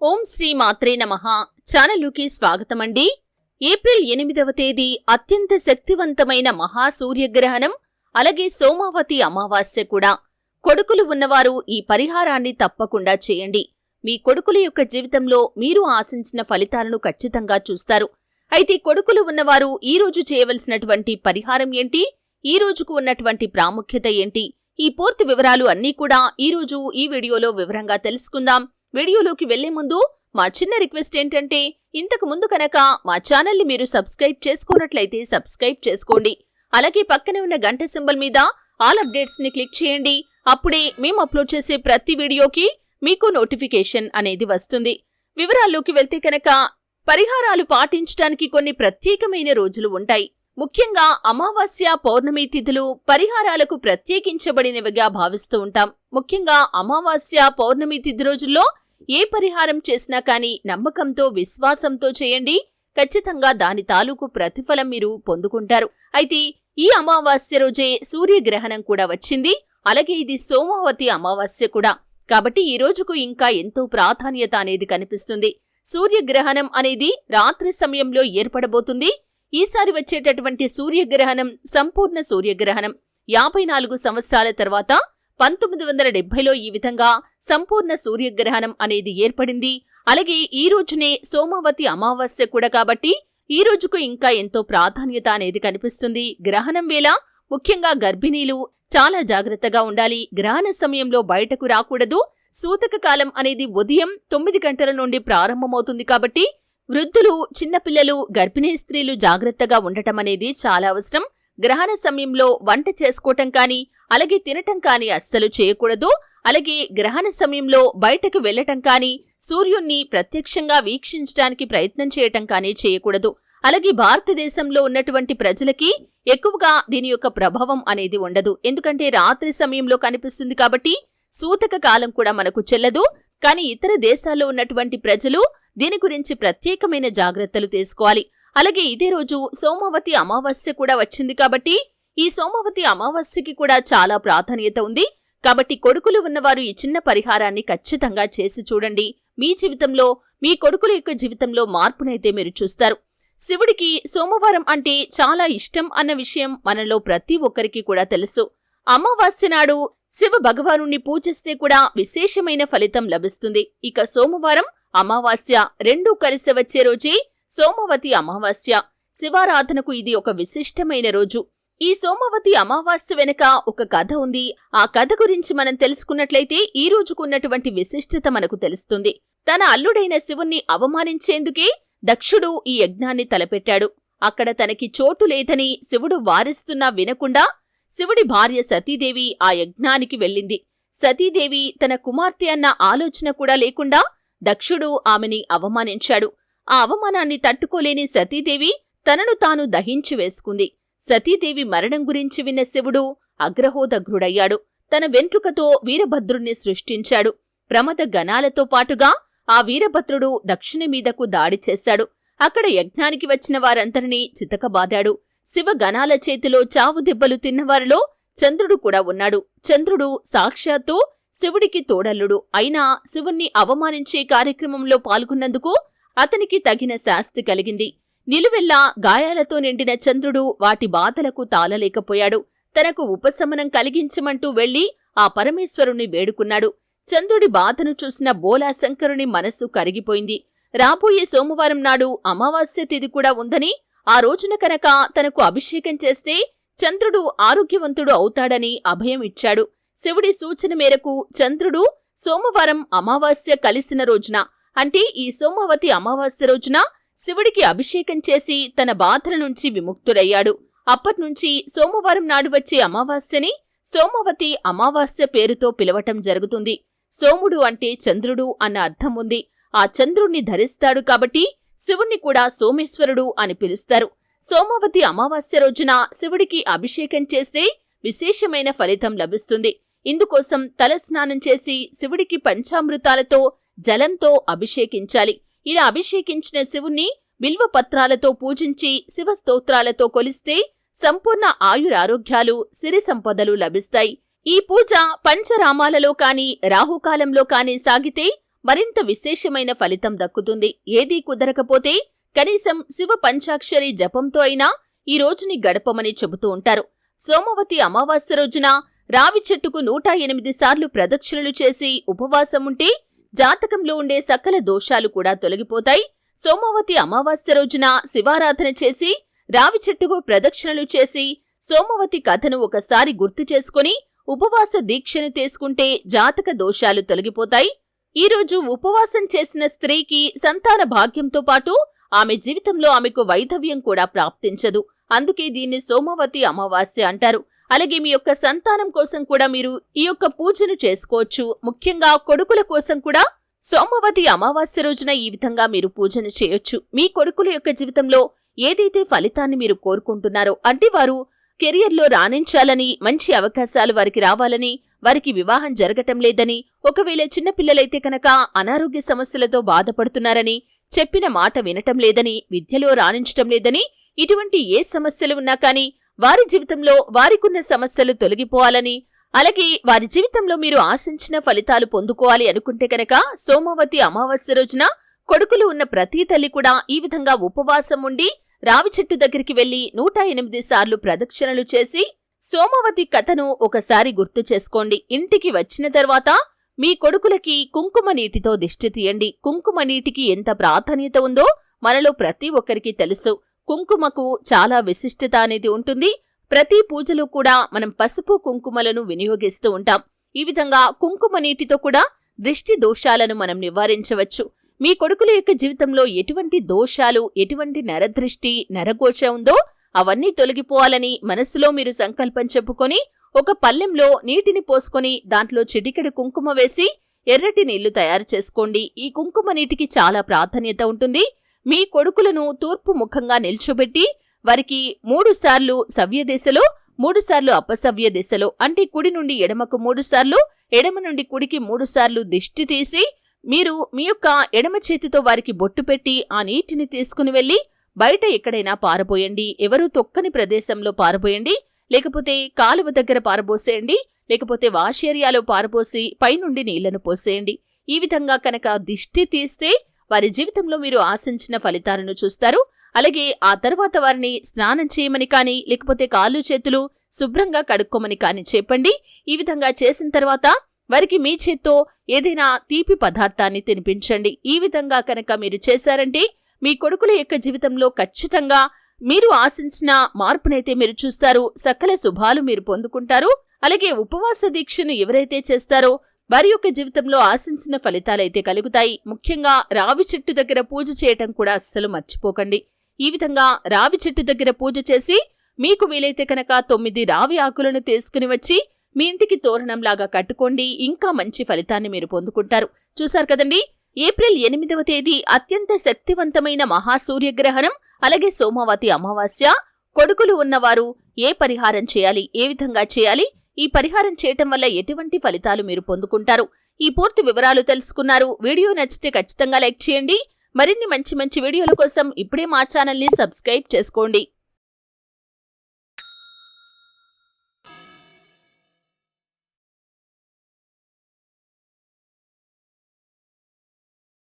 ఓం శ్రీ మాత్రే నమ. ఛానలుకి స్వాగతమండి. ఏప్రిల్ ఎనిమిదవ తేదీ అత్యంత శక్తివంతమైన మహా సూర్యగ్రహణం అలాగే సోమావతి అమావాస్య కూడా. కొడుకులు ఉన్నవారు ఈ పరిహారాన్ని తప్పకుండా చేయండి. మీ కొడుకుల యొక్క జీవితంలో మీరు ఆశించిన ఫలితాలను ఖచ్చితంగా చూస్తారు. అయితే కొడుకులు ఉన్నవారు ఈ రోజు చేయవలసినటువంటి పరిహారం ఏంటి? ఈ రోజుకు ఉన్నటువంటి ప్రాముఖ్యత ఏంటి? ఈ పూర్తి వివరాలు అన్నీ కూడా ఈ రోజు ఈ వీడియోలో వివరంగా తెలుసుకుందాం. వీడియోలోకి వెళ్ళే ముందు మా చిన్న రిక్వెస్ట్ ఏంటంటే ఇంతకు ముందు కనుక మా ఛానల్ని మీరు సబ్స్క్రైబ్ చేసుకున్నట్లయితే సబ్స్క్రైబ్ చేసుకోండి. అలాగే పక్కనే ఉన్న గంట సింబల్ మీద ఆల్ అప్డేట్స్ని క్లిక్ చేయండి. అప్పుడే మేము అప్లోడ్ చేసే ప్రతి వీడియోకి మీకు నోటిఫికేషన్ అనేది వస్తుంది. వివరాల్లోకి వెళ్తే కనుక పరిహారాలు పాటించడానికి కొన్ని ప్రత్యేకమైన రోజులు ఉంటాయి. ముఖ్యంగా అమావాస్య పౌర్ణమి తిథులు పరిహారాలకు ప్రత్యేకించబడినవిగా భావిస్తూ ఉంటాం. ముఖ్యంగా అమావాస్య పౌర్ణమి తిథి రోజుల్లో ఏ పరిహారం చేసినా కానీ నమ్మకంతో విశ్వాసంతో చేయండి. ఖచ్చితంగా దాని తాలూకు ప్రతిఫలం మీరు పొందుకుంటారు. అయితే ఈ అమావాస్య రోజే సూర్యగ్రహణం కూడా వచ్చింది. అలాగే ఇది సోమావతి అమావాస్య కూడా. కాబట్టి ఈ రోజుకు ఇంకా ఎంతో ప్రాధాన్యత అనేది కనిపిస్తుంది. సూర్యగ్రహణం అనేది రాత్రి సమయంలో ఏర్పడబోతుంది. ఈసారి వచ్చేటటువంటి సూర్యగ్రహణం సంపూర్ణ సూర్యగ్రహణం. యాభై నాలుగు సంవత్సరాల తర్వాత పంతొమ్మిది వందల డెబ్బైలో ఈ విధంగా సంపూర్ణ సూర్యగ్రహణం అనేది ఏర్పడింది. అలాగే ఈ రోజునే సోమవతి అమావాస్య కూడా కాబట్టి ఈ రోజుకు ఇంకా ఎంతో ప్రాధాన్యత అనేది కనిపిస్తుంది. గ్రహణం వేళ ముఖ్యంగా గర్భిణీలు చాలా జాగ్రత్తగా ఉండాలి. గ్రహణ సమయంలో బయటకు రాకూడదు. సూతక కాలం అనేది ఉదయం తొమ్మిది గంటల నుండి ప్రారంభమవుతుంది కాబట్టి వృద్ధులు చిన్నపిల్లలు గర్భిణీ స్త్రీలు జాగ్రత్తగా ఉండటం అనేది చాలా అవసరం. గ్రహణ సమయంలో వంట చేసుకోవటం కానీ అలాగే తినటం కానీ అస్సలు చేయకూడదు. అలాగే గ్రహణ సమయంలో బయటకు వెళ్ళటం కానీ సూర్యుణ్ణి ప్రత్యక్షంగా వీక్షించడానికి ప్రయత్నం చేయటం కానీ చేయకూడదు. అలాగే భారతదేశంలో ఉన్నటువంటి ప్రజలకి ఎక్కువగా దీని యొక్క ప్రభావం అనేది ఉండదు. ఎందుకంటే రాత్రి సమయంలో కనిపిస్తుంది కాబట్టి సూతక కాలం కూడా మనకు చెల్లదు. కానీ ఇతర దేశాల్లో ఉన్నటువంటి ప్రజలు దీని గురించి ప్రత్యేకమైన జాగ్రత్తలు తీసుకోవాలి. అలాగే ఇదే రోజు సోమవతి అమావాస్య కూడా వచ్చింది కాబట్టి ఈ సోమవతి అమావాస్యకి కూడా చాలా ప్రాధాన్యత ఉంది. కాబట్టి కొడుకులు ఉన్నవారు ఈ చిన్న పరిహారాన్ని ఖచ్చితంగా చేసి చూడండి. మీ జీవితంలో మీ కొడుకుల యొక్క జీవితంలో మార్పునైతే మీరు చూస్తారు. శివుడికి సోమవారం అంటే చాలా ఇష్టం అన్న విషయం మనలో ప్రతి ఒక్కరికి కూడా తెలుసు. అమావాస్య నాడు శివ భగవానుణ్ణి పూజిస్తే కూడా విశేషమైన ఫలితం లభిస్తుంది. ఇక సోమవారం అమావాస్య రెండూ కలిసి వచ్చే రోజే సోమవతి అమావాస్య. శివారాధనకు ఇది ఒక విశిష్టమైన రోజు. ఈ సోమవతి అమావాస్య వెనుక ఒక కథ ఉంది. ఆ కథ గురించి మనం తెలుసుకున్నట్లయితే ఈ రోజుకున్నటువంటి విశిష్టత మనకు తెలుస్తుంది. తన అల్లుడైన శివుణ్ణి అవమానించేందుకే దక్షుడు ఈ యజ్ఞాన్ని తలపెట్టాడు. అక్కడ తనకి చోటు లేదని శివుడు వారిస్తున్నా వినకుండా శివుడి భార్య సతీదేవి ఆ యజ్ఞానికి వెళ్ళింది. సతీదేవి తన కుమార్తె అన్న ఆలోచన కూడా లేకుండా దక్షుడు ఆమెని అవమానించాడు. ఆ అవమానాన్ని తట్టుకోలేని సతీదేవి తనను తాను దహించి వేసుకుంది. సతీదేవి మరణం గురించి విన్న శివుడు అగ్రహోదగ్రుడయ్యాడు. తన వెంట్రుకతో వీరభద్రుణ్ణి సృష్టించాడు. ప్రమద గణాలతో పాటుగా ఆ వీరభద్రుడు దక్షిణ మీదకు దాడి చేశాడు. అక్కడ యజ్ఞానికి వచ్చిన వారందరినీ చితకబాదాడు. శివగణాల చేతిలో చావు దెబ్బలు తిన్నవారిలో చంద్రుడు కూడా ఉన్నాడు. చంద్రుడు సాక్షాత్తు శివుడికి తోడల్లుడు. అయినా శివుణ్ణి అవమానించే కార్యక్రమంలో పాల్గొన్నందుకు అతనికి తగిన శాస్తి కలిగింది. నిలువెల్లా గాయాలతో నిండిన చంద్రుడు వాటి బాధలకు తాళలేకపోయాడు. తనకు ఉపశమనం కలిగించమంటూ వెళ్ళి ఆ పరమేశ్వరుణ్ణి వేడుకున్నాడు. చంద్రుడి బాధను చూసిన బోలాశంకరుని మనస్సు కరిగిపోయింది. రాబోయే సోమవారం నాడు అమావాస్య తిథి కూడా ఉందని ఆ రోజున కనుక తనకు అభిషేకం చేస్తే చంద్రుడు ఆరోగ్యవంతుడు అవుతాడని అభయం ఇచ్చాడు. శివుడి సూచన మేరకు చంద్రుడు సోమవారం అమావాస్య కలిసిన రోజున అంటే ఈ సోమవతి అమావాస్య రోజున శివుడికి అభిషేకం చేసి తన బాధల నుంచి విముక్తుడయ్యాడు. అప్పట్నుంచి సోమవారం నాడు వచ్చే అమావాస్యని సోమవతి అమావాస్య పేరుతో పిలవటం జరుగుతుంది. సోముడు అంటే చంద్రుడు అన్న అర్థం ఉంది. ఆ చంద్రుణ్ణి ధరిస్తాడు కాబట్టి శివుణ్ణి కూడా సోమేశ్వరుడు అని పిలుస్తారు. సోమవతి అమావాస్య రోజున శివుడికి అభిషేకం చేస్తే విశేషమైన ఫలితం లభిస్తుంది. ఇందుకోసం తలస్నానం చేసి శివుడికి పంచామృతాలతో జలంతో అభిషేకించాలి. ఇలా అభిషేకించిన శివుణ్ణి బిల్వపత్రాలతో పూజించి శివస్తోత్రాలతో కొలిస్తే సంపూర్ణ ఆయురారోగ్యాలు సిరి సంపదలు లభిస్తాయి. ఈ పూజ పంచరామాలలో కాని రాహుకాలంలో కాని సాగితే మరింత విశేషమైన ఫలితం దక్కుతుంది. ఏదీ కుదరకపోతే కనీసం శివ పంచాక్షరి జపంతో అయినా ఈ రోజుని గడపమని చెబుతూ ఉంటారు. సోమవతి అమావాస్య రోజున రావి చెట్టుకు నూట ఎనిమిది సార్లు ప్రదక్షిణలు చేసి ఉపవాసం ఉంటే జాతకంలో ఉండే సకల దోషాలు కూడా తొలగిపోతాయి. సోమవతి అమావాస్య రోజున శివారాధన చేసి రావి చెట్టుకు ప్రదక్షిణలు చేసి సోమవతి కథను ఒకసారి గుర్తు చేసుకుని ఉపవాస దీక్షను తీసుకుంటే జాతక దోషాలు తొలగిపోతాయి. ఈరోజు ఉపవాసం చేసిన స్త్రీకి సంతాన భాగ్యంతో పాటు ఆమె జీవితంలో ఆమెకు వైధవ్యం కూడా ప్రాప్తించదు. అందుకే దీన్ని సోమవతి అమావాస్య అంటారు. అలాగే మీ యొక్క సంతానం కోసం కూడా మీరు ఈ యొక్క పూజను చేసుకోవచ్చు. ముఖ్యంగా కొడుకుల కోసం కూడా సోమవతి అమావాస్య రోజున ఈ విధంగా మీరు పూజను చేయొచ్చు. మీ కొడుకుల యొక్క జీవితంలో ఏదైతే ఫలితాన్ని మీరు కోరుకుంటున్నారో అంటే వారు కెరియర్లో రాణించాలని మంచి అవకాశాలు వారికి రావాలని వారికి వివాహం జరగటం లేదని ఒకవేళ చిన్నపిల్లలైతే కనుక అనారోగ్య సమస్యలతో బాధపడుతున్నారని చెప్పిన మాట వినటం లేదని విద్యలో రాణించటం లేదని ఇటువంటి ఏ సమస్యలు ఉన్నా కానీ వారి జీవితంలో వారికున్న సమస్యలు తొలగిపోవాలని అలాగే వారి జీవితంలో మీరు ఆశించిన ఫలితాలు పొందుకోవాలి అనుకుంటే కనుక సోమవతి అమావాస్య రోజున కొడుకులు ఉన్న ప్రతి తల్లి కూడా ఈ విధంగా ఉపవాసం ఉండి రావి చెట్టు దగ్గరికి వెళ్ళి నూట ఎనిమిది సార్లు ప్రదక్షిణలు చేసి సోమవతి కథను ఒకసారి గుర్తు చేసుకోండి. ఇంటికి వచ్చిన తర్వాత మీ కొడుకులకి కుంకుమ నీటితో దిష్టి తీయండి. కుంకుమ నీటికి ఎంత ప్రాధాన్యత ఉందో మనలో ప్రతి ఒక్కరికి తెలుసు. కుంకుమకు చాలా విశిష్టత అనేది ఉంటుంది. ప్రతి పూజలో కూడా మనం పసుపు కుంకుమలను వినియోగిస్తూ ఉంటాం. ఈ విధంగా కుంకుమ నీటితో కూడా దృష్టి దోషాలను మనం నివారించవచ్చు. మీ కొడుకుల యొక్క జీవితంలో ఎటువంటి దోషాలు ఎటువంటి నరదృష్టి నరఘోష ఉందో అవన్నీ తొలగిపోవాలని మనస్సులో మీరు సంకల్పం చెప్పుకొని ఒక పల్లెంలో నీటిని పోసుకొని దాంట్లో చిటికెడు కుంకుమ వేసి ఎర్రటి నీళ్ళు తయారు చేసుకోండి. ఈ కుంకుమ నీటికి చాలా ప్రాధాన్యత ఉంటుంది. మీ కొడుకులను తూర్పు ముఖంగా నిల్చోబెట్టి వారికి మూడుసార్లు సవ్యదిశలో సవ్య దిశలో అపసవ్య దిశలో అంటే కుడి నుండి ఎడమకు మూడుసార్లు ఎడమ నుండి కుడికి మూడుసార్లు దిష్టి తీసి మీరు మీ యొక్క ఎడమ చేతితో వారికి బొట్టు పెట్టి ఆ నీటిని తీసుకుని వెళ్ళి బయట ఎక్కడైనా పారబోయండి. ఎవరూ తొక్కని ప్రదేశంలో పారబోయండి. లేకపోతే కాలువ దగ్గర పారబోసేయండి. లేకపోతే వాష్ ఏరియాలో పారబోసి పైనుండి నీళ్ళను పోసేయండి. ఈ విధంగా కనుక దిష్టి తీస్తే వారి జీవితంలో మీరు ఆశించిన ఫలితాలను చూస్తారు. అలాగే ఆ తర్వాత వారిని స్నానం చేయమని కానీ లేకపోతే కాళ్ళు చేతులు శుభ్రంగా కడుక్కోమని కానీ చెప్పండి. ఈ విధంగా చేసిన తర్వాత వారికి మీ చేత్తో ఏదైనా తీపి పదార్థాన్ని తినిపించండి. ఈ విధంగా కనుక మీరు చేశారంటే మీ కొడుకుల యొక్క జీవితంలో ఖచ్చితంగా మీరు ఆశించిన మార్పునైతే మీరు చూస్తారు. సకల శుభాలు మీరు పొందుకుంటారు. అలాగే ఉపవాస దీక్షను ఎవరైతే చేస్తారో వారి యొక్క జీవితంలో ఆశించిన ఫలితాలైతే కలుగుతాయి. ముఖ్యంగా రావి చెట్టు దగ్గర పూజ చేయటం కూడా అస్సలు మర్చిపోకండి. ఈ విధంగా రావి చెట్టు దగ్గర పూజ చేసి మీకు వీలైతే కనుక తొమ్మిది రావి ఆకులను తీసుకుని వచ్చి మీ ఇంటికి తోరణంలాగా కట్టుకోండి. ఇంకా మంచి ఫలితాన్ని మీరు పొందుకుంటారు. చూశారు కదండి? ఏప్రిల్ ఎనిమిదవ తేదీ అత్యంత శక్తివంతమైన మహాసూర్యగ్రహణం అలాగే సోమవతి అమావాస్య. కొడుకులు ఉన్నవారు ఏ పరిహారం చేయాలి? ఏ విధంగా చేయాలి? ఈ పరిహారం చేయటం వల్ల ఎటువంటి ఫలితాలు మీరు పొందుకుంటారు? ఈ పూర్తి వివరాలు తెలుసుకున్నారు. వీడియో నచ్చితే ఖచ్చితంగా లైక్ చేయండి. మరిన్ని మంచి మంచి వీడియోల కోసం ఇప్పుడే మా ఛానల్ని సబ్స్క్రైబ్ చేసుకోండి.